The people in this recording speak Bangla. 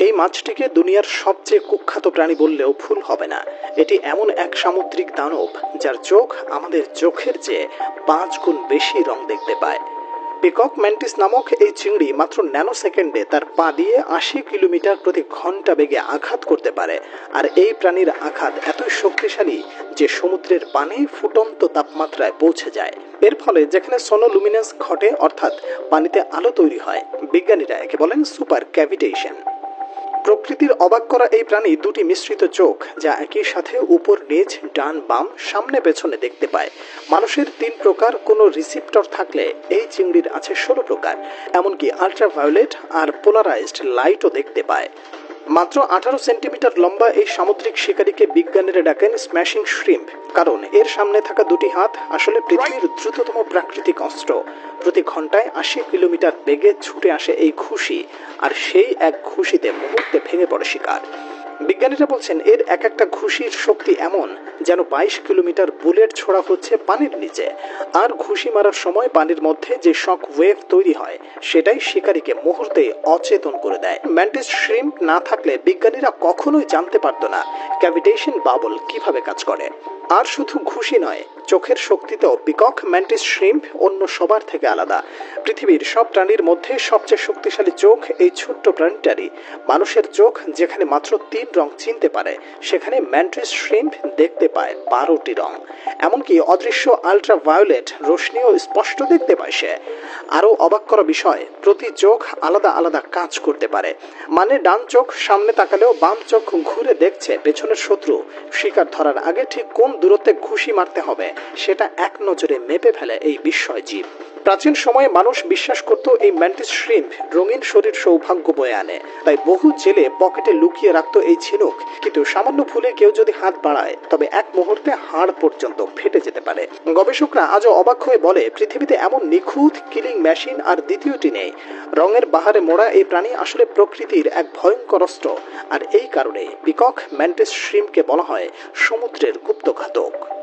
এই মাছটিকে দুনিয়ার সবচেয়ে কুখ্যাত প্রাণী বললেও ভুল হবে না। এটি এমন এক সামুদ্রিক দানব, যার চোখ আমাদের চোখের চেয়ে পাঁচ গুণ বেশি রং দেখতে পায়। পিকক ম্যান্টিস নামক এই চিংড়ি মাত্র ন্যানো সেকেন্ডে তার পা দিয়ে আশি কিলোমিটার প্রতি ঘণ্টা বেগে আঘাত করতে পারে। আর এই প্রাণীর আঘাত এতই শক্তিশালী যে সমুদ্রের পানি ফুটন্ত তাপমাত্রায় পৌঁছে যায়। এর ফলে যেখানে সোনোলুমিনেন্স ঘটে, অর্থাৎ পানিতে আলো তৈরি হয়, বিজ্ঞানীরা একে বলেন সুপার ক্যাভিটেশন। প্রকৃতির অবাক করা এই প্রাণী দুটি মিশ্রিত চোখ, যা একই সাথে উপর নিচ, ডান, বাম, সামনে, পেছনে দেখতে পায়। মানুষের তিন প্রকার কোনো রিসিপ্টর থাকলে এই চিংড়ির আছে ষোলো প্রকার, এমনকি আল্ট্রাভায়োলেট আর পোলারাইজড লাইটও দেখতে পায়। মাত্র আঠারো সেন্টিমিটার লম্বা এই সামুদ্রিক শিকারীকে বিজ্ঞানীরা ডাকেন স্ম্যাশিং শ্রিম্প। কারণ এর সামনে থাকা দুটি হাত আসলে পৃথিবীর দ্রুততম প্রাকৃতিক অস্ত্র। প্রতি ঘন্টায় আশি কিলোমিটার বেগে ছুটে আসে এই খুশি আর সেই এক খুশিতে মুহূর্তে ভেঙে পড়ে শিকার। বিজ্ঞানীরা বলছেন, এর এক একটা ঘুষির শক্তি এমন যেন বাইশ কিলোমিটার বুলেট ছোড়া হচ্ছে পানির নিচে। আর ঘুষি মারার সময় পানির মধ্যে যে শক ওয়েভ তৈরি হয়, সেটাই শিকারীকে মুহূর্তে অচেতন করে দেয়। ম্যান্টিস শ্রিম্প না থাকলে বিজ্ঞানীরা কখনোই জানতে পারত না ক্যাভিটেশন বাবল কীভাবে কাজ করে। আর শুধু ঘুষি নয় চোখের শক্তিতেও পিকক, ম্যান্টিস, শ্রিম্প অন্য সবার থেকে আলাদা। পৃথিবীর সব প্রাণীর মধ্যে সবচেয়ে শক্তিশালী চোখ এই ছোট্ট প্রাণীটারই। মানুষের চোখ, যেখানে মাত্র তিন রং চিনতে পারে, সেখানে ম্যান্ট্রিস শ্রিম্প দেখতে পায় বারোটি রং। এমনকি অদৃশ্য আলট্রা ভায়োলেট রশ্মিও স্পষ্ট দেখতে পায় সে। আরও অবাক করা বিষয়, প্রতি চোখ আলাদা আলাদা কাজ করতে পারে। মানে ডান চোখ সামনে তাকালেও বাম চোখ ঘুরে দেখছে পেছনের শত্রু। শিকার ধরার আগে ঠিক কোন দূরত্বে ঘুষি মারতে হবে? সেটা এক নজরে মেপে ফেলে এই বিস্ময় জীব। প্রাচীন সময়ে মানুষ বিশ্বাস করত এই ম্যান্টিস শ্রিম্প রঙিন শরীর সৌভাগ্য বয়ে আনে। তাই বহু জেলে পকেটে লুকিয়ে রাখত এই ঝিনুক। কিন্তু সামান্য ভুলে কেউ যদি হাত বাড়ায়, তবে এক মুহূর্তে হাড় পর্যন্ত ফেটে যেতে পারে। গবেষকরা আজও অবাক হয়ে বলে, পৃথিবীতে এমন নিখুঁত কিলিং মেশিন আর দ্বিতীয়টি নেই। রঙের বাহারে মোড়া এই প্রাণী আসলে প্রকৃতির এক ভয়ঙ্কর অস্ত্র। আর এই কারণে পিকক ম্যান্টিস শ্রিমকে বলা হয় সমুদ্রের গুপ্তঘাতক।